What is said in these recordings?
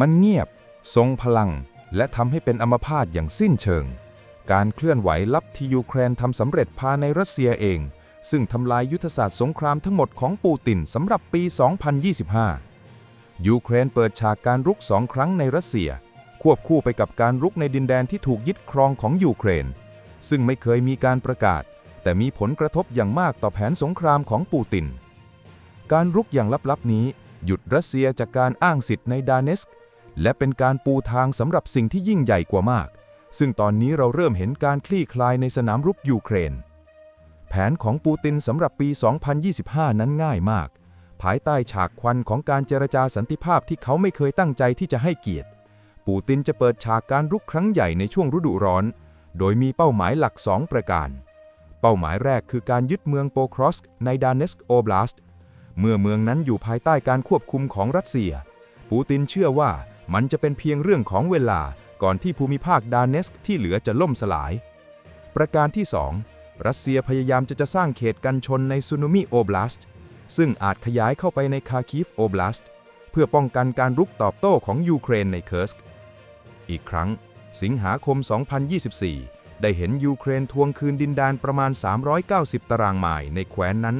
มันเงียบ ทรงพลัง และทำให้เป็นอัมพาตอย่างสิ้นเชิง การเคลื่อนไหวลับที่ยูเครนทำสำเร็จภายในรัสเซียเอง ซึ่งทำลายยุทธศาสตร์สงครามทั้งหมดของปูตินสำหรับปี 2025 ยูเครนเปิดฉากการรุกสองครั้งในรัสเซีย ควบคู่ไปกับการรุกในดินแดนที่ถูกยึดครองของยูเครน ซึ่งไม่เคยมีการประกาศ แต่มีผลกระทบอย่างมากต่อแผนสงครามของปูติน การรุกอย่างลับๆนี้หยุดรัสเซียจากการอ้างสิทธิ์ในดาเนสก และเป็นการปูทางสำหรับสิ่งที่ยิ่งใหญ่กว่ามาก ซึ่งตอนนี้เราเริ่มเห็นการคลี่คลายในสนามรบยูเครน แผนของปูตินสำหรับปี 2025 นั้นง่ายมาก ภายใต้ฉากควันของการเจรจาสันติภาพที่เขาไม่เคยตั้งใจที่จะให้เกียรติ ปูตินจะเปิดฉากการรุกครั้งใหญ่ในช่วงฤดูร้อน โดยมีเป้าหมายหลักสองประการ เป้าหมายแรกคือการยึดเมืองโปครอสในดาเนสโอบลาสต์เมื่อเมืองนั้นอยู่ภายใต้การควบคุมของรัสเซีย ปูตินเชื่อว่า มันจะเป็นเพียงเรื่องของเวลาก่อนที่ภูมิภาคดาเนสกที่เหลือจะล่มสลาย ประการที่ 2 รัสเซียพยายามจะจะสร้างเขตกันชนในซูนูมิโอบลาสต์ซึ่งอาจขยายเข้าไปในคาคีฟโอบลาสต์เพื่อป้องกันการรุกตอบโต้ของยูเครนในเคิร์สกอีกครั้ง สิงหาคม 2024 ได้เห็นยูเครนทวงคืนดินแดนประมาณ 390 ตารางไมล์ในแคว้นนั้น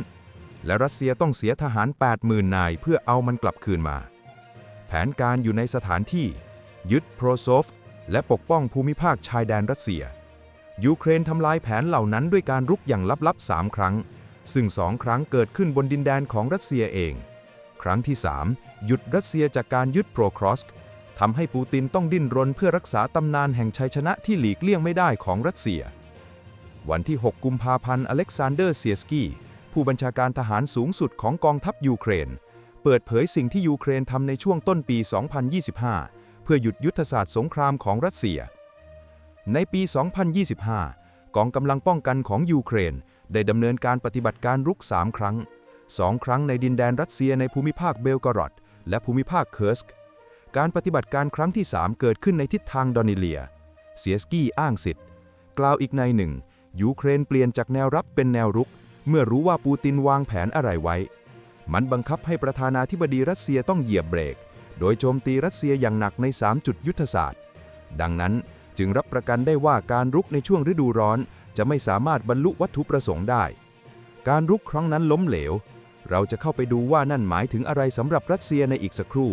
และรัสเซียต้องเสียทหาร 80,000 นายเพื่อเอามันกลับคืนมา แผนการอยู่ในสถานที่ ยึดโพรโซฟ และปกป้องภูมิภาคชายแดนรัสเซีย ยูเครนทำลายแผนเหล่านั้นด้วยการรุกอย่างลับๆ 3 ครั้ง ซึ่งสองครั้งเกิดขึ้นบนดินแดนของรัสเซียเอง ครั้งที่ 3 หยุดรัสเซียจากการยึดโปรครอสทำให้ปูตินต้องดิ้นรนเพื่อรักษาตำนานแห่งชัยชนะที่หลีกเลี่ยงไม่ได้ของรัสเซีย วันที่ 6 กุมภาพันธ์อเล็กซานเดอร์เซียสกี้ผู้บัญชาการทหารสูงสุดของกองทัพยูเครน ปิดเผยสิ่งที่ยูเครนทำในช่วงต้นปี 2025 เพื่อหยุดยุทธศาสตร์สงครามของรัสเซีย ในปี 2025 กองกำลังป้องกันของยูเครน ได้ดำเนินการปฏิบัติการรุก 3 ครั้ง 2 ครั้งในดินแดนรัสเซียในภูมิภาคเบลกรอด และภูมิภาคเคิร์สกการปฏิบัติการครั้งที่ 3 เกิดขึ้นในทิศทางดอนิเลียเซียสกี้อ้างสิทธิ์ กล่าวอีกในหนึ่ง ยูเครนเปลี่ยนจากแนวรับเป็นแนวรุก เมื่อรู้ว่าปูตินวางแผนอะไรไว้ มันบังคับให้ประธานาธิบดีรัสเซียต้องเหยียบเบรก โดยโจมตีรัสเซียอย่างหนักใน 3 จุดยุทธศาสตร์ ดังนั้นจึงรับประกันได้ว่าการรุกในช่วงฤดูร้อนจะไม่สามารถบรรลุวัตถุประสงค์ได้ การรุกครั้งนั้นล้มเหลว เราจะเข้าไปดูว่านั่นหมายถึงอะไรสำหรับรัสเซียในอีกสักครู่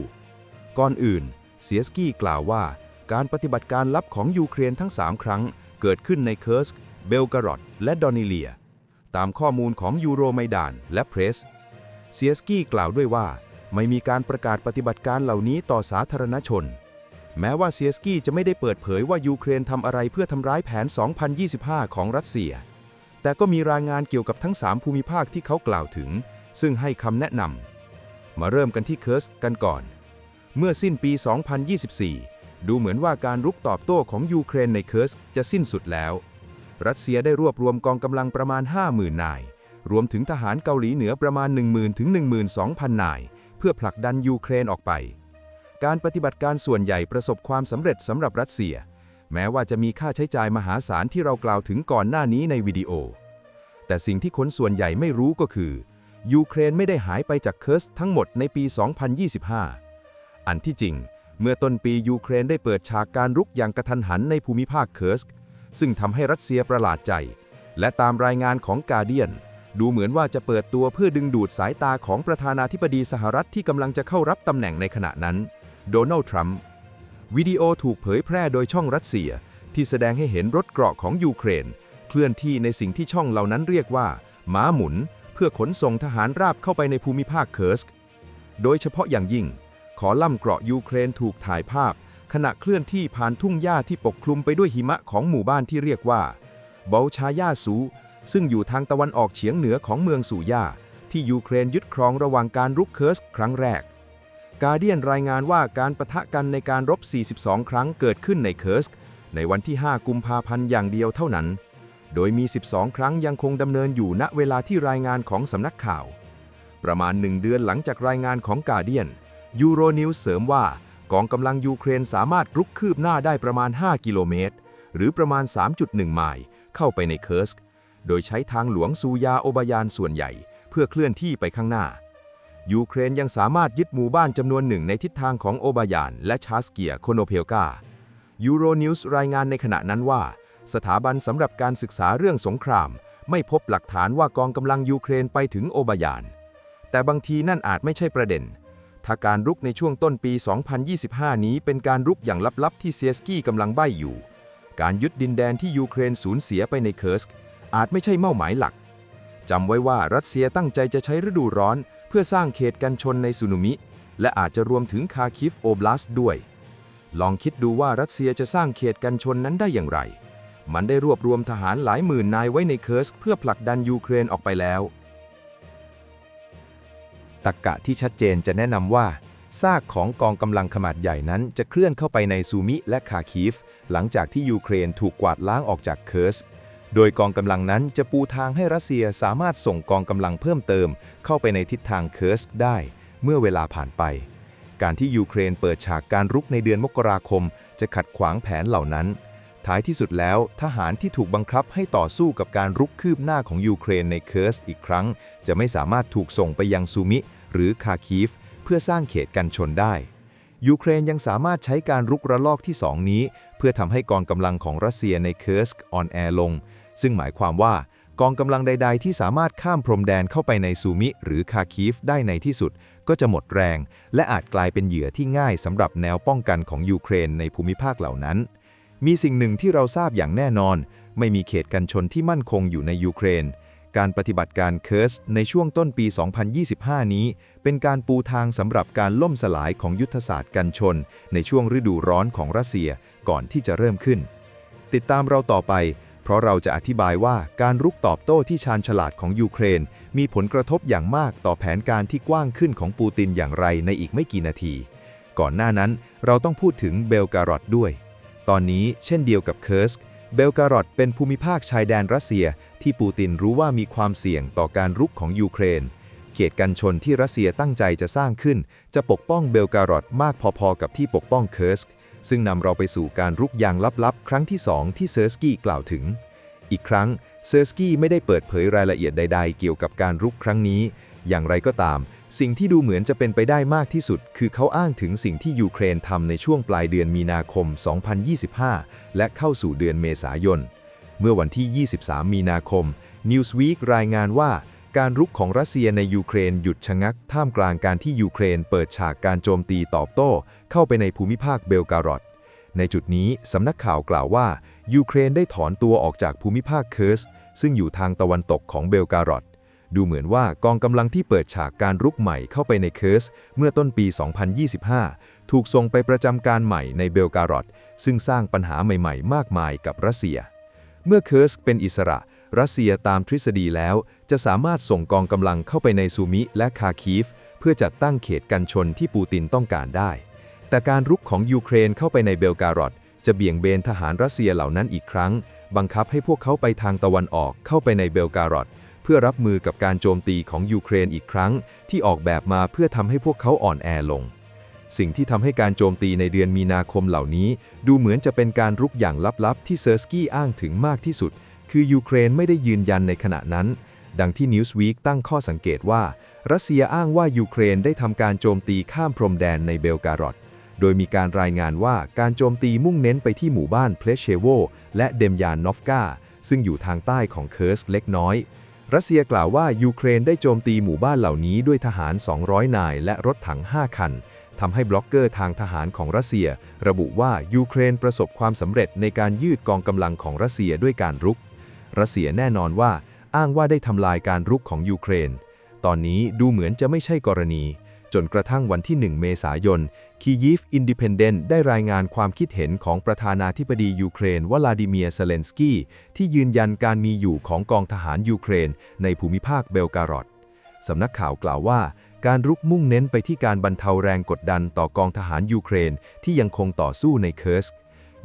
ก่อนอื่น เซียสกี้กล่าวว่า การปฏิบัติการลับของยูเครนทั้ง 3 ครั้ง เกิดขึ้นในเคิร์สกเบลกรอดและดอนิเลีย ตามข้อมูลของยูโรไมดานและเพรส เซียสกี้กล่าวด้วยว่า ไม่มีการประกาศปฏิบัติการเหล่านี้ต่อสาธารณชน แม้ว่าเซียสกี้จะไม่ได้เปิดเผยว่ายูเครนทำอะไรเพื่อทำร้ายแผน 2025 ของรัสเซีย แต่ก็มีรายงานเกี่ยวกับทั้ง 3 ภูมิภาคที่เขากล่าวถึง ซึ่งให้คำแนะนำมาเริ่มกันที่เคิร์สกันก่อน เมื่อสิ้นปี 2024 ดูเหมือนว่าการรุกตอบโต้ของยูเครนในเคิร์สจะสิ้นสุดแล้ว รัสเซียได้รวบรวมกองกำลังประมาณ 50,000นาย รวมถึงทหารเกาหลีเหนือประมาณ 10,000 ถึง 12,000 นาย เพื่อผลักดันยูเครนออกไป การปฏิบัติการส่วนใหญ่ประสบความสำเร็จสำหรับรัสเซีย แม้ว่าจะมีค่าใช้จ่ายมหาศาลที่เรากล่าวถึงก่อนหน้านี้ในวิดีโอ แต่สิ่งที่คนส่วนใหญ่ไม่รู้ก็คือ ยูเครนไม่ได้หายไปจากเคิร์สทั้งหมดในปี 2025 อันที่จริง เมื่อต้นปียูเครนได้เปิดฉากการรุกอย่างกระทันหันในภูมิภาคเคิร์สซึ่งทำให้รัสเซียประหลาดใจ และตามรายงานของกาเดียน ดูเหมือนว่าจะเปิดตัวเพื่อดึงดูดสายตาของประธานาธิบดีสหรัฐที่กำลังจะเข้ารับตำแหน่งในขณะนั้น โดนัลด์ทรัมป์วิดีโอถูกเผยแพร่โดยช่องรัสเซีย ที่แสดงให้เห็นรถเกราะของยูเครน เคลื่อนที่ในสิ่งที่ช่องเหล่านั้นเรียกว่าม้าหมุน เพื่อขนส่งทหารราบเข้าไปในภูมิภาคเคิร์สโดยเฉพาะอย่างยิ่ง ขอล่ำเกราะยูเครนถูกถ่ายภาพ ขณะเคลื่อนที่ผ่านทุ่งหญ้าที่ปกคลุมไปด้วยหิมะของหมู่บ้านที่เรียกว่าเบลชายาซู ซึ่งอยู่ทางตะวันออกเฉียงเหนือของเมืองสูย่า ที่ยูเครนยึดครองระหว่างการรุกเคิร์สครั้งแรก กาเดียนรายงานว่าการประทะกันในการรบ 42 ครั้งเกิดขึ้นในเคิร์สในวันที่ 5 กุมภาพันธ์อย่างเดียวเท่านั้น โดยมี 12 ครั้งยังคงดำเนินอยู่ณเวลาที่รายงานของสำนักข่าว ประมาณหนึ่งเดือนหลังจากรายงานของกาเดียนยูโรนิวเสริมว่ากองกำลังยูเครนสามารถรุกคืบหน้าได้ประมาณ 5 กิโลเมตร หรือประมาณ 3.1 ไมล์เข้าไปในเคิร์ส โดยใช้ทางหลวงซูยาโอบายานส่วนใหญ่ เพื่อเคลื่อนที่ไปข้างหน้า ยูเครนยังสามารถยึดหมู่บ้านจำนวนหนึ่งในทิศทางของโอบายานและชาสเกียโคโนเพลกายูโรนิวส์รายงานในขณะนั้นว่า สถาบันสำหรับการศึกษาเรื่องสงคราม ไม่พบหลักฐานว่ากองกำลังยูเครนไปถึงโอบายาน แต่บางทีนั่นอาจไม่ใช่ประเด็นถ้าการรุกในช่วงต้นปี 2025 นี้เป็นการรุกอย่างลับๆที่เซียสกี้กำลังใบ้อยู่ การยึดดินแดนที่ยูเครนสูญเสียไปในเคิร์ส อาจไม่ใช่เป้าหมายหลักจำไว้ว่ารัสเซียตั้งใจจะใช้ฤดูร้อน เพื่อสร้างเขตกันชนในซูนุมิ และอาจจะรวมถึงคาคิฟโอบลาสด้วย ลองคิดดูว่ารัสเซียจะสร้างเขตกันชนนั้นได้อย่างไร มันได้รวบรวมทหารหลายหมื่นนายไว้ในเคิร์สเพื่อผลักดันยูเครนออกไปแล้วตักกะที่ชัดเจนจะแนะนำว่าซากของกองกำลังขนาดใหญ่นั้นจะเคลื่อนเข้าไปในซูมิและคาคีฟ หลังจากที่ยูเครนถูกกวาดล้างออกจากเคิร์ส โดยกองกำลังนั้นจะปูทางให้รัสเซียสามารถส่งกองกำลังเพิ่มเติม เข้าไปในทิศทางเคิร์สได้ เมื่อเวลาผ่านไป การที่ยูเครนเปิดฉากการรุกในเดือนมกราคม จะขัดขวางแผนเหล่านั้น ท้ายที่สุดแล้วทหารที่ถูกบังคับให้ต่อสู้กับการรุกคืบหน้าของยูเครนในเคิร์สอีกครั้ง จะไม่สามารถถูกส่งไปยังซูมิ หรือคาคีฟ เพื่อสร้างเขตกันชนได้ยูเครนยังสามารถใช้การรุกระลอกที่ 2 นี้ เพื่อทำให้กองกำลังของรัสเซียในเคิร์สออนแอร์ลง ซึ่งหมายความว่ากองกำลังใด ๆ ที่สามารถข้ามพรมแดนเข้าไปในซูมิหรือคาคีฟได้ในที่สุด ก็จะหมดแรง และอาจกลายเป็นเหยื่อที่ง่ายสำหรับแนวป้องกันของยูเครนในภูมิภาคเหล่านั้น มีสิ่งหนึ่งที่เราทราบอย่างแน่นอน ไม่มีเขตกันชนที่มั่นคงอยู่ในยูเครน การปฏิบัติการเคิร์สในช่วงต้นปี 2025 นี้ เป็นการปูทางสำหรับการล่มสลายของยุทธศาสตร์กันชน ในช่วงฤดูร้อนของรัสเซียก่อนที่จะเริ่มขึ้น ติดตามเราต่อไป เพราะเราจะอธิบายว่าการรุกตอบโต้ที่ชาญฉลาดของยูเครน มีผลกระทบอย่างมากต่อแผนการที่กว้างขึ้นของปูตินอย่างไรในอีกไม่กี่นาที ก่อนหน้านั้นเราต้องพูดถึงเบลการอดด้วย ตอนนี้เช่นเดียวกับเคิร์สเบลการอดเป็นภูมิภาคชายแดนรัสเซีย ที่ปูตินรู้ว่ามีความเสี่ยงต่อการรุกของยูเครน เขตกันชนที่รัสเซียตั้งใจจะสร้างขึ้น จะปกป้องเบลการอดมากพอๆกับที่ปกป้องเคิร์ส ซึ่งนำเราไปสู่การรุกยางลับๆ ครั้งที่ 2 ที่เซอร์สกี้กล่าวถึง อีกครั้งเซอร์สกี้ไม่ได้เปิดเผยรายละเอียดใด ๆ เกี่ยวกับการรุกครั้งนี้ อย่างไรก็ตาม สิ่งที่ดูเหมือนจะเป็นไปได้มากที่สุด คือเขาอ้างถึงสิ่งที่ยูเครนทำในช่วงปลายเดือนมีนาคม 2025 และเข้าสู่เดือนเมษายน เมื่อวันที่ 23 มีนาคม Newsweek รายงานว่า การรุกของรัสเซียในยูเครนหยุดชะงัก ท่ามกลางการที่ยูเครนเปิดฉากการโจมตีตอบโต้ เข้าไปในภูมิภาคเบลการอดในจุดนี้สำนักข่าวกล่าวว่า ยูเครนได้ถอนตัวออกจากภูมิภาคเคิร์ส ซึ่งอยู่ทางตะวันตกของเบลการอดดูเหมือนว่ากองกำลังที่เปิดฉากการรุกใหม่เข้าไปในเคิร์ส เมื่อต้นปี 2025 ถูกส่งไปประจำการใหม่ในเบลการอดซึ่งสร้างปัญหาใหม่ ๆ มากมายกับรัสเซีย เมื่อเคิร์สเป็นอิสระ รัสเซียตามทฤษฎีแล้ว จะสามารถส่งกองกำลังเข้าไปในซูมิและคาคีฟ เพื่อจัดตั้งเขตกันชนที่ปูตินต้องการได้ แต่การรุกของยูเครนเข้าไปในเบลการอดจะเบี่ยงเบนทหารรัสเซียเหล่านั้นอีกครั้ง บังคับให้พวกเขาไปทางตะวันออกเข้าไปในเบลการอดเพื่อรับมือกับการโจมตีของยูเครนอีกครั้ง ที่ออกแบบมาเพื่อทำให้พวกเขาอ่อนแอลงสิ่งที่ทำให้การโจมตีในเดือนมีนาคมเหล่านี้ ดูเหมือนจะเป็นการรุกอย่างลับๆ ที่เซอร์สกี้อ้างถึงมากที่สุด คือยูเครนไม่ได้ยืนยันในขณะนั้น ดังที่ Newsweek ตั้งข้อสังเกตว่า รัสเซียอ้างว่ายูเครนได้ทำการโจมตีข้ามพรมแดนในเบลการอดโดยมีการรายงานว่าการโจมตีมุ่งเน้นไปที่หมู่บ้านเพลเชโวและเดมยานนอฟกาซึ่งอยู่ทางใต้ของเคิร์สเล็กน้อย รัสเซียกล่าวว่ายูเครนได้โจมตีหมู่บ้านเหล่านี้ด้วยทหาร 200 นาย และรถถัง 5 คันทำให้บล็อกเกอร์ทางทหารของรัสเซีย ระบุว่ายูเครนประสบความสำเร็จในการยืดกองกำลังของรัสเซียด้วยการรุก รัสเซียแน่นอนว่าอ้างว่าได้ทำลายการรุกของยูเครน ตอนนี้ดูเหมือนจะไม่ใช่กรณี จนกระทั่งวันที่ 1 เมษายนคียีฟอินดิเพนเดนต์ได้รายงานความคิดเห็นของประธานาธิบดียูเครนวลาดิเมียร์เซเลนสกี้ที่ยืนยันการมีอยู่ของกองทหารยูเครน ในภูมิภาคเบลการอดสำนักข่าวกล่าวว่าการรุกมุ่งเน้นไปที่การบรรเทาแรงกดดันต่อกองทหารยูเครนที่ยังคงต่อสู้ในเคิร์ส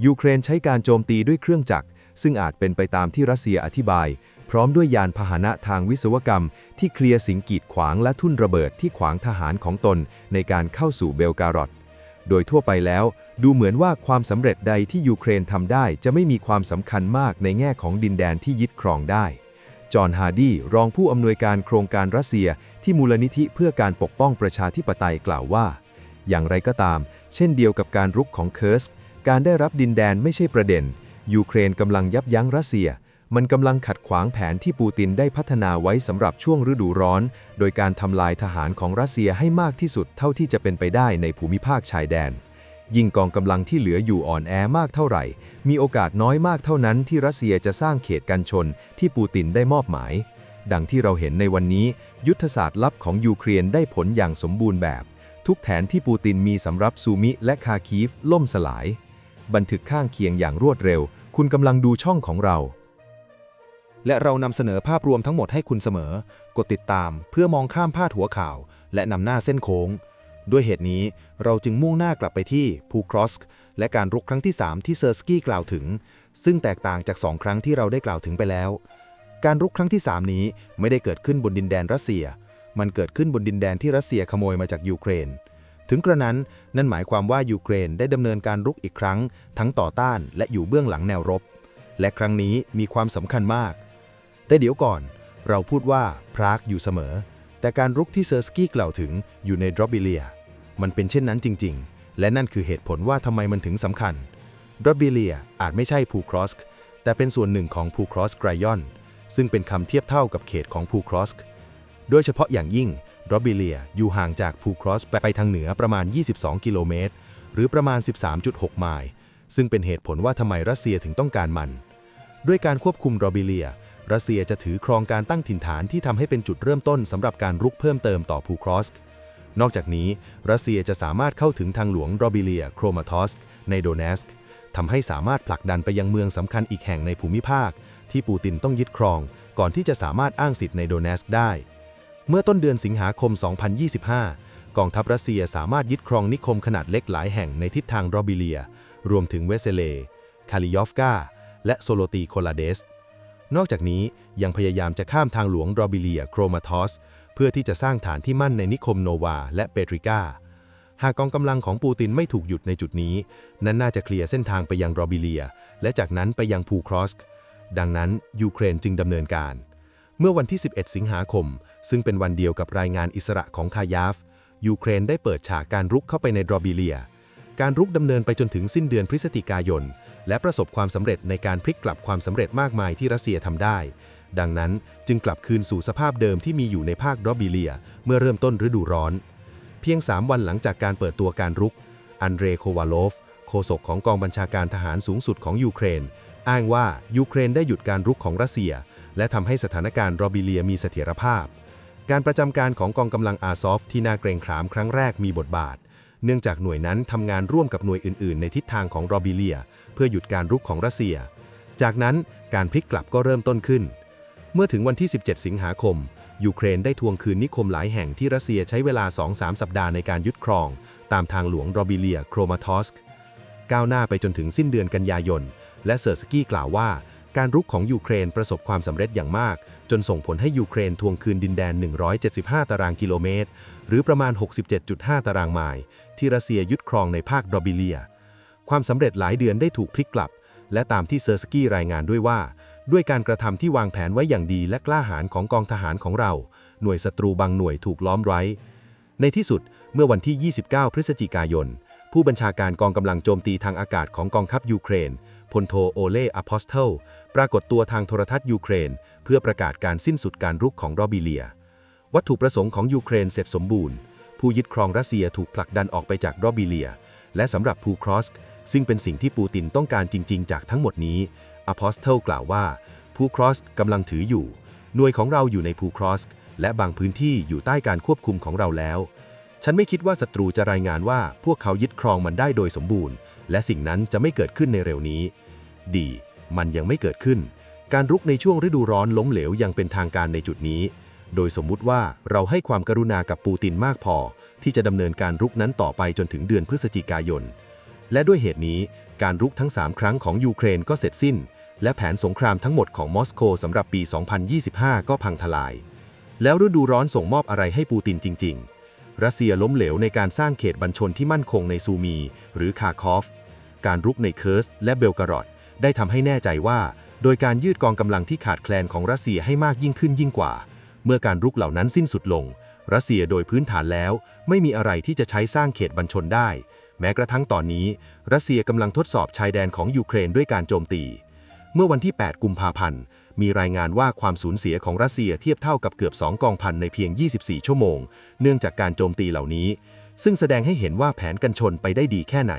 ยูเครนใช้การโจมตีด้วยเครื่องจักร ซึ่งอาจเป็นไปตามที่รัสเซียอธิบาย พร้อมด้วยยานพาหนะทางวิศวกรรม ที่เคลียร์สิ่งกีดขวางและทุ่นระเบิดที่ขวางทหารของตนในการเข้าสู่เบลการอดโดยทั่วไปแล้ว ดูเหมือนว่าความสำเร็จใดที่ยูเครนทำได้จะไม่มีความสำคัญมากในแง่ของดินแดนที่ยึดครองได้ จอห์นฮาร์ดี รองผู้อำนวยการโครงการรัสเซียที่มูลนิธิเพื่อการปกป้องประชาธิปไตยกล่าวว่า อย่างไรก็ตาม เช่นเดียวกับการรุกของเคิร์ส การได้รับดินแดนไม่ใช่ประเด็น ยูเครนกำลังยับยั้งรัสเซีย มันกำลังขัดขวางแผนที่ปูตินได้พัฒนาไว้สำหรับช่วงฤดูร้อน โดยการทำลายทหารของรัสเซียให้มากที่สุดเท่าที่จะเป็นไปได้ในภูมิภาคชายแดน ยิ่งกองกำลังที่เหลืออยู่อ่อนแอมากเท่าไหร่ มีโอกาสน้อยมากเท่านั้นที่รัสเซียจะสร้างเขตกันชนที่ปูตินได้มอบหมาย ดังที่เราเห็นในวันนี้ ยุทธศาสตร์ลับของยูเครนได้ผลอย่างสมบูรณ์แบบ ทุกแผนที่ปูตินมีสำหรับซูมิและคาคีฟล่มสลาย บันทึกข้างเคียงอย่างรวดเร็ว คุณกำลังดูช่องของเรา และเรานำเสนอภาพรวมทั้งหมดให้คุณเสมอ กดติดตามเพื่อมองข้ามพาดหัวข่าว และนำหน้าเส้นโค้ง ด้วยเหตุนี้เราจึงมุ่งหน้ากลับไปที่พูครอสกและการรุกครั้งที่ 3 ที่เซอร์สกี้กล่าวถึง ซึ่งแตกต่างจาก 2 ครั้งที่เราได้กล่าวถึงไปแล้ว การรุกครั้งที่ 3 นี้ไม่ได้เกิดขึ้นบนดินแดนรัสเซีย มันเกิดขึ้นบนดินแดนที่รัสเซียขโมยมาจากยูเครน ถึงกระนั้นนั่นหมายความว่ายูเครนได้ดำเนินการรุกอีกครั้ง ทั้งต่อต้านและอยู่เบื้องหลังแนวรบ และครั้งนี้มีความสำคัญมาก แต่เดี๋ยวก่อนเราพูดว่าพรากอยู่เสมอ แต่การรุกที่เซอร์สกี้กล่าวถึงอยู่ในดรอบิเลีย มันเป็นเช่นนั้นจริง ๆ และนั่นคือเหตุผลว่าทำไมมันถึงสำคัญดรอบิเลียอาจไม่ใช่พูครอสกแต่เป็นส่วนหนึ่งของพูครอสไกรยอนซึ่งเป็นคำเทียบเท่ากับเขตของพูครอสกโดยเฉพาะอย่างยิ่ง รอบิเลียอยู่ห่างจากพูครอสไปทางเหนือประมาณ 22 กิโลเมตร หรือประมาณ 13.6 ไมล์ ซึ่งเป็นเหตุผลว่าทำไมรัสเซียถึงต้องการมัน ด้วยการควบคุมดรอบิเลีย รัสเซียจะถือครองการตั้งถิ่นฐานที่ทำให้เป็นจุดเริ่มต้นสำหรับการรุกเพิ่มเติมต่อพูครอสนอกจากนี้ รัสเซียจะสามารถเข้าถึงทางหลวงดรอบิเลีย โครมาทอสในโดเนสกทำให้สามารถผลักดันไปยังเมืองสำคัญอีกแห่งในภูมิภาค ที่ปูตินต้องยึดครอง ก่อนที่จะสามารถอ้างสิทธิ์ในโดเนสกได้ เมื่อต้นเดือนสิงหาคม 2025 กองทัพรัสเซียสามารถยึดครองนิคมขนาดเล็กหลายแห่งในทิศทางรอบิเลีย รวมถึงเวเซเล คาลิยอฟกา และโซโลตีโคลาเดส นอกจากนี้ยังพยายามจะข้ามทางหลวงรอบิเลียโครมาทอส เพื่อที่จะสร้างฐานที่มั่นในนิคมโนวา และเปตริกาหากกองกำลังของปูตินไม่ถูกหยุดในจุดนี้ นั้นน่าจะเคลียร์เส้นทางไปยังรอบิเลีย และจากนั้นไปยังพูครอสดังนั้นยูเครนจึงดำเนินการ เมื่อวันที่ 11 สิงหาคม ซึ่งเป็นวันเดียวกับรายงานอิสระของคายาฟ ยูเครนได้เปิดฉากการรุกเข้าไปในดรอบิเลีย การรุกดำเนินไปจนถึงสิ้นเดือนพฤศจิกายน และประสบความสำเร็จในการพลิกกลับความสำเร็จมากมายที่รัสเซียทำได้ ดังนั้นจึงกลับคืนสู่สภาพเดิมที่มีอยู่ในภาคดรอบิเลีย เมื่อเริ่มต้นฤดูร้อน เพียง 3 วันหลังจากการเปิดตัวการรุก อันเดรโควาโลฟโฆษกของกองบัญชาการทหารสูงสุดของยูเครน อ้างว่ายูเครนได้หยุดการรุกของรัสเซีย และทำให้สถานการณ์รอบิเลียมีเสถียรภาพ การประจำการของกองกำลังอาซอฟที่น่าเกรงขามครั้งแรกมีบทบาท เนื่องจากหน่วยนั้นทำงานร่วมกับหน่วยอื่นๆ ในทิศทางของรอบิเลีย เพื่อหยุดการรุกของรัสเซีย จากนั้นการพลิกกลับก็เริ่มต้นขึ้น เมื่อถึงวันที่ 17 สิงหาคม ยูเครนได้ทวงคืนนิคมหลายแห่งที่รัสเซียใช้เวลา 2-3 สัปดาห์ในการยึดครอง ตามทางหลวงรอบิเลียโครมาทอสกก้าวหน้าไปจนถึงสิ้นเดือนกันยายน และเซอร์สกี้กล่าวว่า การรุกของยูเครนประสบความสำเร็จอย่างมาก จนส่งผลให้ยูเครนทวงคืนดินแดน 175 ตารางกิโลเมตร หรือประมาณ 67.5 ตารางไมล์ที่รัสเซียยึดครองในภาคดรอบิเลีย ความสำเร็จหลายเดือนได้ถูกพลิกกลับ และตามที่เซอร์สกี้รายงานด้วยว่า ด้วยการกระทำที่วางแผนไว้อย่างดีและกล้าหาญของกองทหารของเรา หน่วยศัตรูบางหน่วยถูกล้อมไว้ ในที่สุดเมื่อวันที่ 29 พฤศจิกายน ผู้บัญชาการกองกำลังโจมตีทางอากาศของกองทัพยูเครน พลโทโอเล่อพอสเทลปรากฏตัวทางโทรทัศน์ยูเครน เพื่อประกาศการสิ้นสุดการรุกของรอบิเลีย วัตถุประสงค์ของยูเครนเสร็จสมบูรณ์ ผู้ยึดครองรัสเซียถูกผลักดันออกไปจากรอบิเลีย และสำหรับพูครอสซึ่งเป็นสิ่งที่ปูตินต้องการจริง ๆ จากทั้งหมดนี้อพอสเทลกล่าวว่าพูครอสกำลังถืออยู่ หน่วยของเราอยู่ในพูครอสและบางพื้นที่อยู่ใต้การควบคุมของเราแล้ว ฉันไม่คิดว่าศัตรูจะรายงานว่าพวกเขายึดครองมันได้โดยสมบูรณ์ และสิ่งนั้นจะไม่เกิดขึ้นในเร็วนี้ ดี มันยังไม่เกิดขึ้น การรุกในช่วงฤดูร้อนล้มเหลวยังเป็นทางการในจุดนี้ โดยสมมุติว่าเราให้ความกรุณากับปูตินมากพอ ที่จะดำเนินการรุกนั้นต่อไปจนถึงเดือนพฤศจิกายน และด้วยเหตุนี้การรุกทั้ง 3 ครั้งของยูเครนก็เสร็จสิ้น และแผนสงครามทั้งหมดของมอสโกสำหรับปี 2025 ก็พังทลาย แล้วฤดูร้อนส่งมอบอะไรให้ปูตินจริง ๆรัสเซียล้มเหลวในการสร้างเขตบัญชนที่มั่นคงในซูมี หรือคาคอฟ การรุกในเคิร์สและเบลการอดได้ทำให้แน่ใจว่า โดยการยืดกองกำลังที่ขาดแคลนของรัสเซียให้มากยิ่งขึ้นยิ่งกว่า เมื่อการรุกเหล่านั้นสิ้นสุดลง รัสเซียโดยพื้นฐานแล้ว ไม่มีอะไรที่จะใช้สร้างเขตบัญชนได้ แม้กระทั่งตอนนี้ รัสเซียกำลังทดสอบชายแดนของยูเครนด้วยการโจมตี เมื่อวันที่ 8 กุมภาพันธ์มีรายงานว่าความสูญเสียของรัสเซียเทียบเท่ากับเกือบ 2 กองพันในเพียง 24 ชั่วโมง เนื่องจากการโจมตีเหล่านี้ ซึ่งแสดงให้เห็นว่าแผนกันชนไปได้ดีแค่ไหน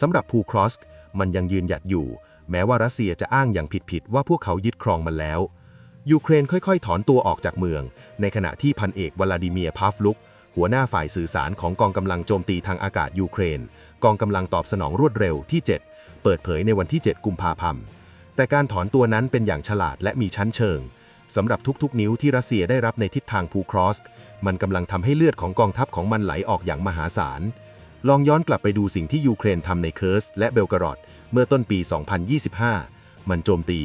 สำหรับภูครอสก์มันยังยืนหยัดอยู่ แม้ว่ารัสเซียจะอ้างอย่างผิดๆว่าพวกเขายึดครองมันแล้ว ยูเครนค่อยๆ ถอนตัวออกจากเมือง ในขณะที่พันเอกวลาดิเมียร์พาฟลุก หัวหน้าฝ่ายสื่อสารของกองกำลังโจมตีทางอากาศยูเครน กองกำลังตอบสนองรวดเร็วที่ 7 เปิดเผยในวันที่ 7 กุมภาพันธ์แต่การถอนตัวนั้นเป็นอย่างฉลาดและมีชั้นเชิงสำหรับทุกๆ นิ้วที่รัสเซียได้รับในทิศทางภูครอสก์มันกำลังทำให้เลือดของกองทัพของมันไหลออกอย่างมหาศาล ลองย้อนกลับไปดูสิ่งที่ยูเครนทำในเคิร์สและเบลกรอดเมื่อต้นปี 2025 มันโจมตี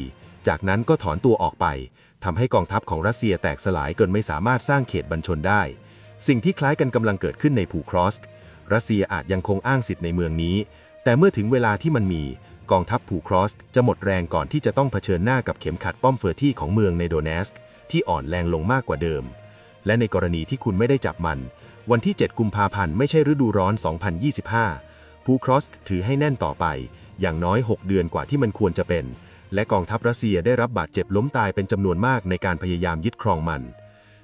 จากนั้นก็ถอนตัวออกไปทำให้กองทัพของรัสเซียแตกสลายจนไม่สามารถสร้างเขตบัญชนได้ สิ่งที่คล้ายกันกำลังเกิดขึ้นในภูครอสก์รัสเซียอาจยังคงอ้างสิทธิ์ในเมืองนี้ แต่เมื่อถึงเวลาที่มันมี กองทัพภูครอสก์จะหมดแรงก่อนที่จะต้องเผชิญหน้ากับเข็มขัดป้อมเฟอร์ที่ของเมืองในโดเนสก์ที่อ่อนแรงลงมากกว่าเดิม และในกรณีที่คุณไม่ได้จับมัน วันที่ 7 กุมภาพันธ์ไม่ใช่ฤดูร้อน 2025ภูครอสก์ถือให้แน่นต่อไป อย่างน้อย 6 เดือนกว่าที่มันควรจะเป็น และกองทัพรัสเซียได้รับบาดเจ็บล้มตายเป็นจำนวนมากในการพยายามยึดครองมัน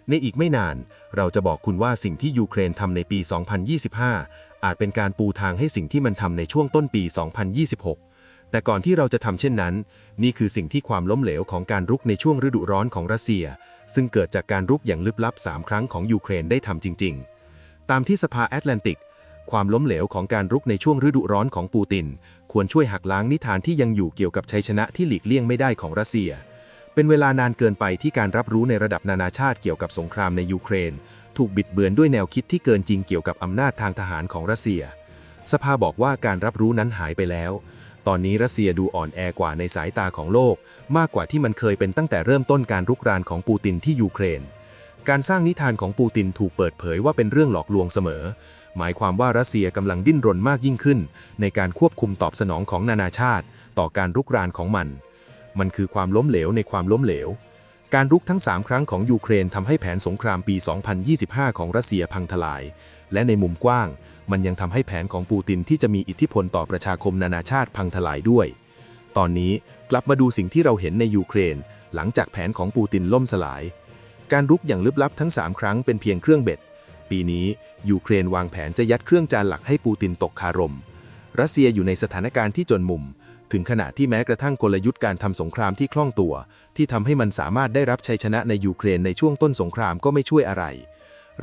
ในอีกไม่นาน เราจะบอกคุณว่าสิ่งที่ยูเครนทำในปี 2025 อาจเป็นการปูทางให้สิ่งที่มันทำในช่วงต้นปี 2026แต่ก่อนที่เราจะทำเช่นนั้น นี่คือสิ่งที่ความล้มเหลวของการรุกในช่วงฤดูร้อนของรัสเซีย ซึ่งเกิดจากการรุกอย่างลึกลับ 3 ครั้งของยูเครนได้ทำจริง ๆ ตามที่สภาแอตแลนติก ความล้มเหลวของการรุกในช่วงฤดูร้อนของปูติน ควรช่วยหักล้างนิทานที่ยังอยู่เกี่ยวกับชัยชนะที่หลีกเลี่ยงไม่ได้ของรัสเซีย เป็นเวลานานเกินไปที่การรับรู้ในระดับนานาชาติเกี่ยวกับสงครามในยูเครน ถูกบิดเบือนด้วยแนวคิดที่เกินจริงเกี่ยวกับอำนาจทางทหารของรัสเซีย สภาบอกว่าการรับรู้นั้นหายไปแล้ว ตอนนี้รัสเซียดูอ่อนแอกว่าในสายตาของโลก มากกว่าที่มันเคยเป็นตั้งแต่เริ่มต้นการรุกรานของปูตินที่ยูเครน การสร้างนิทานของปูตินถูกเปิดเผยว่าเป็นเรื่องหลอกลวงเสมอ หมายความว่ารัสเซียกำลังดิ้นรนมากยิ่งขึ้น ในการควบคุมตอบสนองของนานาชาติ ต่อการรุกรานของมัน มันคือความล้มเหลวในความล้มเหลว การรุกทั้ง 3 ครั้งของยูเครนทำให้แผนสงครามปี 2025 ของรัสเซียพังทลาย และในมุมกว้าง มันยังทำให้แผนของปูตินที่จะมีอิทธิพลต่อประชาคมนานาชาติพังทลายด้วย ตอนนี้กลับมาดูสิ่งที่เราเห็นในยูเครน หลังจากแผนของปูตินล่มสลาย การรุกอย่างลึกลับทั้ง 3 ครั้งเป็นเพียงเครื่องเบ็ด ปีนี้ยูเครนวางแผนจะยัดเครื่องจานหลักให้ปูตินตกคารม รัสเซียอยู่ในสถานการณ์ที่จนมุม ถึงขณะที่แม้กระทั่งกลยุทธ์การทำสงครามที่คล่องตัว ที่ทำให้มันสามารถได้รับชัยชนะในยูเครนในช่วงต้นสงครามก็ไม่ช่วยอะไร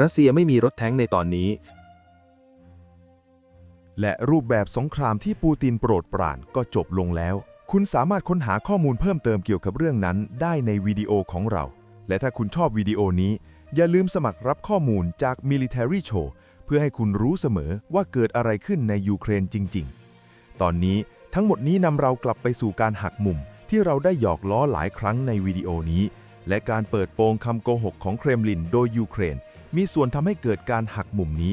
รัสเซียไม่มีรถแท้งในตอนนี้ และรูปแบบสงครามที่ปูตินโปรดปรานก็จบลงแล้ว คุณสามารถค้นหาข้อมูลเพิ่มเติมเกี่ยวกับเรื่องนั้นได้ในวิดีโอของเรา และถ้าคุณชอบวิดีโอนี้ อย่าลืมสมัครรับข้อมูลจาก Military Show เพื่อให้คุณรู้เสมอว่าเกิดอะไรขึ้นในยูเครนจริง ๆ ตอนนี้ทั้งหมดนี้นำเรากลับไปสู่การหักมุม ที่เราได้หยอกล้อหลายครั้งในวิดีโอนี้ และการเปิดโปงคำโกหกของเครมลินโดยยูเครน มีส่วนทำให้เกิดการหักมุมนี้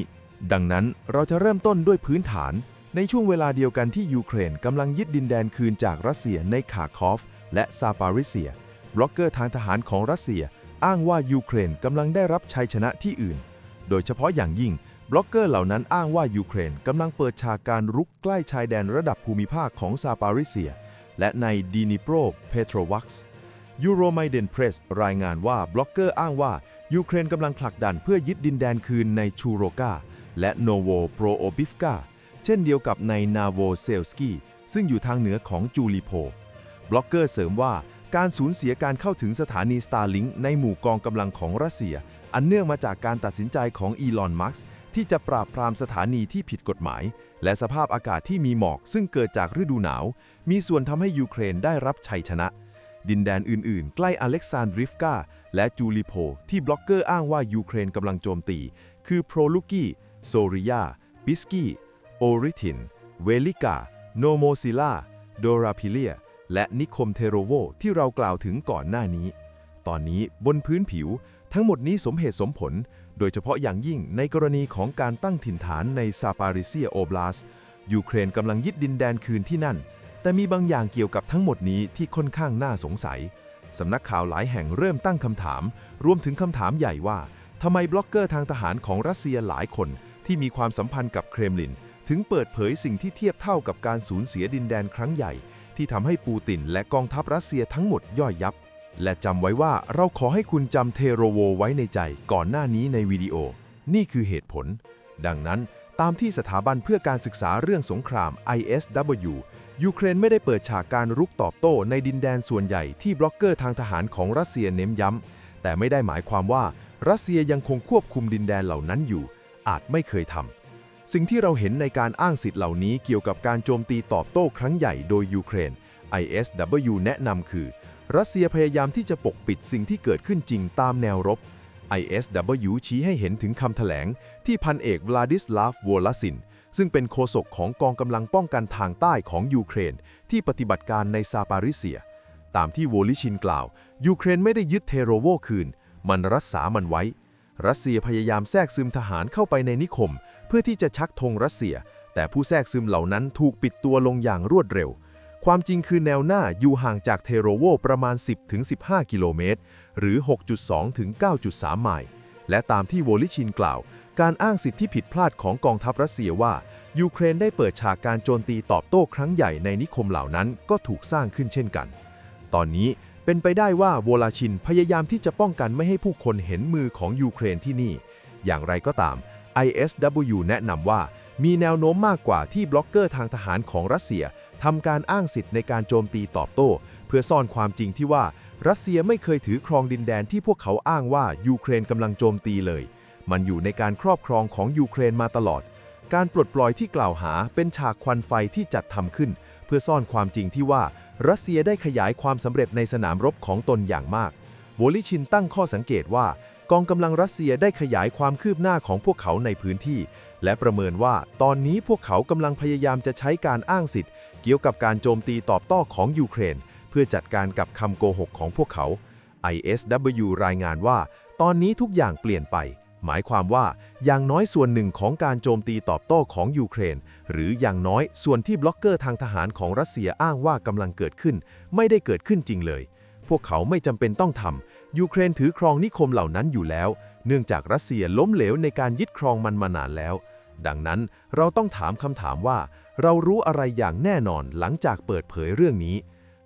ดังนั้นเราจะเริ่มต้นด้วยพื้นฐาน ในช่วงเวลาเดียวกันที่ยูเครนกำลังยึดดินแดนคืนจากรัสเซียในคาคอฟ และซาปาริเซีย บล็อกเกอร์ทางทหารของรัสเซีย อ้างว่ายูเครนกำลังได้รับชัยชนะที่อื่น โดยเฉพาะอย่างยิ่ง บล็อกเกอร์เหล่านั้นอ้างว่ายูเครนกำลังเปิดฉากการรุกใกล้ชายแดนระดับภูมิภาคของซาปาริเซีย และในดีนิโปรเพโตรวักส์ยูโรไมเดนเพรสรายงานว่าบล็อกเกอร์อ้างว่ายูเครนกำลังผลักดันเพื่อยึดดินแดนคืนในชูโรกาและโนโวโปรโอบิฟกาเช่นเดียวกับในนาโวเซลสกีซึ่งอยู่ทางเหนือของจูลิโพบล็อกเกอร์เสริมว่า การสูญเสียการเข้าถึงสถานีสตาร์ลิงในหมู่กองกำลังของรัสเซีย อันเนื่องมาจากการตัดสินใจของอีลอน มัสก์ที่จะปราบปรามสถานีที่ผิดกฎหมาย และสภาพอากาศที่มีหมอกซึ่งเกิดจากฤดูหนาว มีส่วนทำให้ยูเครนได้รับชัยชนะ ดินแดนอื่นๆ ใกล้อเล็กซานดริฟกาและจูลิโพที่บล็อกเกอร์อ้างว่ายูเครนกำลังโจมตี คือโพรลุกี้โซริยาปิสกี้โอริทิน เวลิกา โนโมซิล่า โดราพิเลีย และนิคมเทโรโวที่เรากล่าวถึงก่อนหน้านี้ ตอนนี้บนพื้นผิวทั้งหมดนี้สมเหตุสมผล โดยเฉพาะอย่างยิ่งในกรณีของการตั้งถิ่นฐานในซาปาริเซียโอบลาส ยูเครนกำลังยึดดินแดนคืนที่นั่นแแต่มีบางอย่างเกี่ยวกับทั้งหมดนี้ที่ค่อนข้างน่าสงสัย สำนักข่าวหลายแห่งเริ่มตั้งคำถาม รวมถึงคำถามใหญ่ว่าทำไมบล็อกเกอร์ทางทหารของรัสเซียหลายคนที่มีความสัมพันธ์กับเครมลิน ถึงเปิดเผยสิ่งที่เทียบเท่ากับการสูญเสียดินแดนครั้งใหญ่ ที่ทำให้ปูตินและกองทัพรัสเซียทั้งหมดย่อยยับ และจำไว้ว่าเราขอให้คุณจำเทโรโวไว้ในใจก่อนหน้านี้ในวิดีโอ นี่คือเหตุผล ดังนั้นตามที่สถาบันเพื่อการศึกษาเรื่องสงคราม ISW ยูเครนไม่ได้เปิดฉากการรุกตอบโต้ในดินแดนส่วนใหญ่ที่บล็อกเกอร์ทางทหารของรัสเซียเน้นย้ำ แต่ไม่ได้หมายความว่ารัสเซียยังคงควบคุมดินแดนเหล่านั้นอยู่ อาจไม่เคยทำ สิ่งที่เราเห็นในการอ้างสิทธิ์เหล่านี้เกี่ยวกับการโจมตีตอบโต้ครั้งใหญ่โดยยูเครน ISW แนะนำคือ รัสเซียพยายามที่จะปกปิดสิ่งที่เกิดขึ้นจริงตามแนวรบ ISW ชี้ให้เห็นถึงคำแถลง ที่พันเอกวลาดิสลาฟวอลาซิน ซึ่งเป็นโฆษกของกองกำลังป้องกันทางใต้ของยูเครน ที่ปฏิบัติการในซาปาริเซีย ตามที่โวลิชินกล่าว ยูเครนไม่ได้ยึดเทโรโวคืน มันรักษามันไว้ รัสเซียพยายามแทรกซึมทหารเข้าไปในนิคม เพื่อที่จะชักธงรัสเซีย แต่ผู้แทรกซึมเหล่านั้นถูกปิดตัวลงอย่างรวดเร็ว ความจริงคือแนวหน้าอยู่ห่างจากเทโรโวประมาณ 10-15 กิโลเมตร หรือ 6.2-9.3 ไมล์และตามที่โวลิชินกล่าว การอ้างสิทธิผิดพลาดของกองทัพรัสเซียว่า ยูเครนได้เปิดฉากการโจมตีตอบโต้ครั้งใหญ่ในนิคมเหล่านั้นก็ถูกสร้างขึ้นเช่นกัน ตอนนี้ เป็นไปได้ว่าโวลาชินพยายามที่จะป้องกันไม่ให้ผู้คนเห็นมือของยูเครนที่นี่ อย่างไรก็ตาม ISW แนะนำว่ามีแนวโน้มมากกว่าที่บล็อกเกอร์ทางทหารของรัสเซียทำการอ้างสิทธิ์ในการโจมตีตอบโต้ เพื่อซ่อนความจริงที่ว่ารัสเซียไม่เคยถือครองดินแดนที่พวกเขาอ้างว่ายูเครนกำลังโจมตีเลย มันอยู่ในการครอบครองของยูเครนมาตลอด การปลดปล่อยที่กล่าวหาเป็นฉากควันไฟที่จัดทำขึ้น เพื่อซ่อนความจริงที่ว่ารัสเซียได้ขยายความสำเร็จในสนามรบของตนอย่างมาก โวลิชินตั้งข้อสังเกตว่ากองกำลังรัสเซียได้ขยายความคืบหน้าของพวกเขาในพื้นที่ และประเมินว่าตอนนี้พวกเขากำลังพยายามจะใช้การอ้างสิทธิ์ เกี่ยวกับการโจมตีตอบโต้ของยูเครน เพื่อจัดการกับคำโกหกของพวกเขา ISW รายงานว่า ตอนนี้ทุกอย่างเปลี่ยนไป หมายความว่า อย่างน้อยส่วนหนึ่งของการโจมตีตอบโต้ของยูเครน หรืออย่างน้อยส่วนที่บล็อกเกอร์ทางทหารของรัสเซียอ้างว่ากำลังเกิดขึ้น ไม่ได้เกิดขึ้นจริงเลย พวกเขาไม่จำเป็นต้องทำยูเครนถือครองนิคมเหล่านั้นอยู่แล้ว เนื่องจากรัสเซียล้มเหลวในการยึดครองมันมานานแล้ว ดังนั้นเราต้องถามคำถามว่า เรารู้อะไรอย่างแน่นอนหลังจากเปิดเผยเรื่องนี้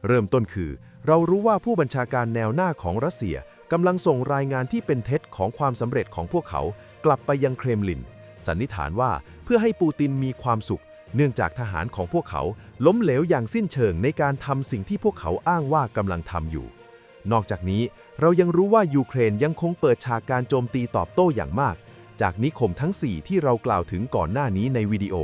เริ่มต้นคือ เรารู้ว่าผู้บัญชาการแนวหน้าของรัสเซีย กำลังส่งรายงานที่เป็นเท็จของความสำเร็จของพวกเขากลับไปยังเครมลิน สันนิษฐานว่าเพื่อให้ปูตินมีความสุข เนื่องจากทหารของพวกเขาล้มเหลวอย่างสิ้นเชิงในการทำสิ่งที่พวกเขาอ้างว่ากำลังทำอยู่ นอกจากนี้เรายังรู้ว่ายูเครนยังคงเปิดฉากการโจมตีตอบโต้อย่างมาก จากนิคมทั้ง 4 ที่เรากล่าวถึงก่อนหน้านี้ในวิดีโอ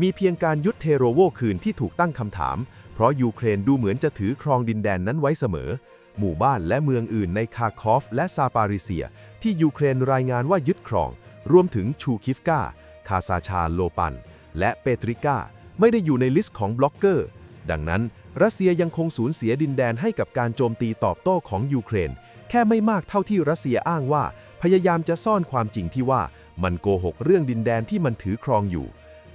มีเพียงการยุดเทโรโวคืนที่ถูกตั้งคำถาม เพราะยูเครนดูเหมือนจะถือครองดินแดนนั้นไว้เสมอ หมู่บ้านและเมืองอื่นในคาคอฟและซาปาริเซีย ที่ยูเครนรายงานว่ายึดครอง รวมถึงชูคิฟกาคาซาชาโลปัน และเปตริกาไม่ได้อยู่ในลิสต์ของบล็อกเกอร์ ดังนั้น รัสเซียยังคงสูญเสียดินแดนให้กับการโจมตีตอบโต้ของยูเครน แค่ไม่มากเท่าที่รัสเซียอ้างว่า พยายามจะซ่อนความจริงที่ว่ามันโกหกเรื่องดินแดนที่มันถือครองอยู่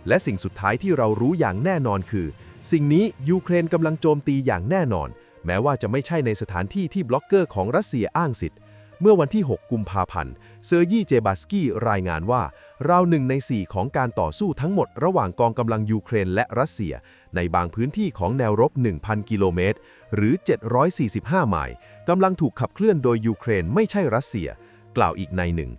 และสิ่งสุดท้ายที่เรารู้อย่างแน่นอนคือ สิ่งนี้ยูเครนกำลังโจมตีอย่างแน่นอน แม้ว่าจะไม่ใช่ในสถานที่ที่บล็อกเกอร์ของรัสเซียอ้างสิทธิ์ เมื่อวันที่ 6 กุมภาพันธ์ เซอร์ยีเจบาสกี้รายงานว่าราวหนึ่งใน 4 ของการต่อสู้ทั้งหมดระหว่างกองกำลังยูเครนและรัสเซีย ในบางพื้นที่ของแนวรบ 1,000 กิโลเมตร หรือ 745 ไมล์กำลังถูกขับเคลื่อนโดยยูเครนไม่ใช่รัสเซีย กล่าวอีกในหนึ่ง